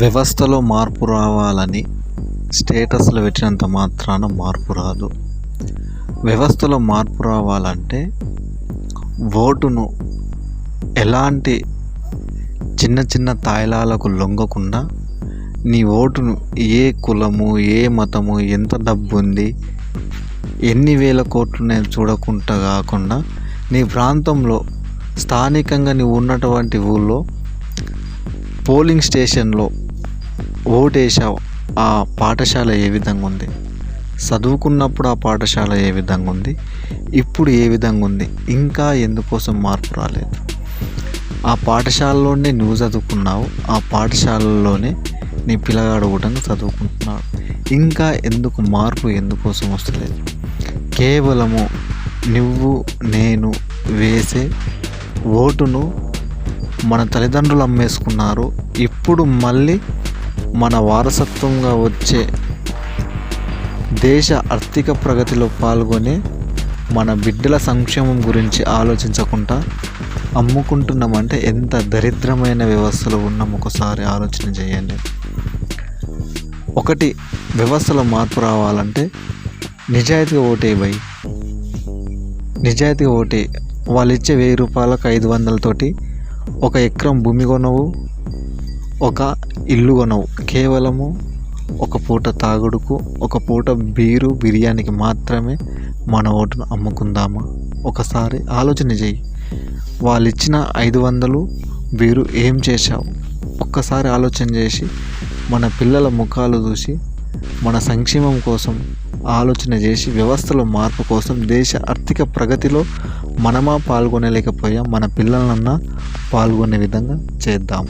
వ్యవస్థలో మార్పు రావాలని స్టేటస్లు పెట్టినంత మాత్రాన మార్పు రాదు. వ్యవస్థలో మార్పు రావాలంటే ఓటును ఎలాంటి చిన్న చిన్న తాయిలాలకు లొంగకుండా నీ ఓటును ఏ కులము ఏ మతము ఎంత డబ్బు ఉంది ఎన్ని వేల కోట్లు నేను చూడకుండా కాకుండా నీ ప్రాంతంలో స్థానికంగా నీవు ఉన్నటువంటి ఊళ్ళో పోలింగ్ స్టేషన్లో ఓటేసావు ఆ పాఠశాల ఏ విధంగా ఉంది? చదువుకున్నప్పుడు ఆ పాఠశాల ఏ విధంగా ఉంది? ఇప్పుడు ఏ విధంగా ఉంది? ఇంకా ఎందుకోసం మార్పు రాలేదు? ఆ పాఠశాలలోనే నువ్వు చదువుకున్నావు. ఆ పాఠశాలలోనే నీ పిల్లగాడు కూడా చదువుకుంటున్నాడు. ఇంకా ఎందుకు మార్పు ఎందుకోసం వస్తలేదు? కేవలము నువ్వు నేను వేసే ఓటును మన తల్లిదండ్రులు అమ్మేసుకున్నారు. ఇప్పుడు మళ్ళీ మన వారసత్వంగా వచ్చే దేశ ఆర్థిక ప్రగతిలో పాల్గొనే మన బిడ్డల సంక్షేమం గురించి ఆలోచించకుండా అమ్ముకుంటున్నామంటే ఎంత దరిద్రమైన వ్యవస్థలో ఉన్నాం ఒకసారి ఆలోచన చేయండి. ఒకటి వ్యవస్థలో మార్పు రావాలంటే నిజాయితీగా ఓటే భయ్. నిజాయితీగా ఓటే. వాళ్ళు ఇచ్చే వెయ్యి రూపాయలకు ఐదు వందలతోటి ఒక ఎకరం భూమి కొనవు ఒక ఇల్లు కొనవు. కేవలము ఒక పూట తాగుడుకు ఒక పూట బీరు బిర్యానీకి మాత్రమే మన ఓటును అమ్ముకుందామా? ఒకసారి ఆలోచన చెయ్యి. వాళ్ళు ఇచ్చిన ఐదు వందలు బీరు ఏం చేశావు? ఒక్కసారి ఆలోచన చేసి మన పిల్లల ముఖాలు చూసి మన సంక్షేమం కోసం ఆలోచన చేసి వ్యవస్థలో మార్పు కోసం దేశ ఆర్థిక ప్రగతిలో మనమా పాల్గొనలేకపోయాం మన పిల్లలన్నా పాల్గొనే విధంగా చేద్దాం.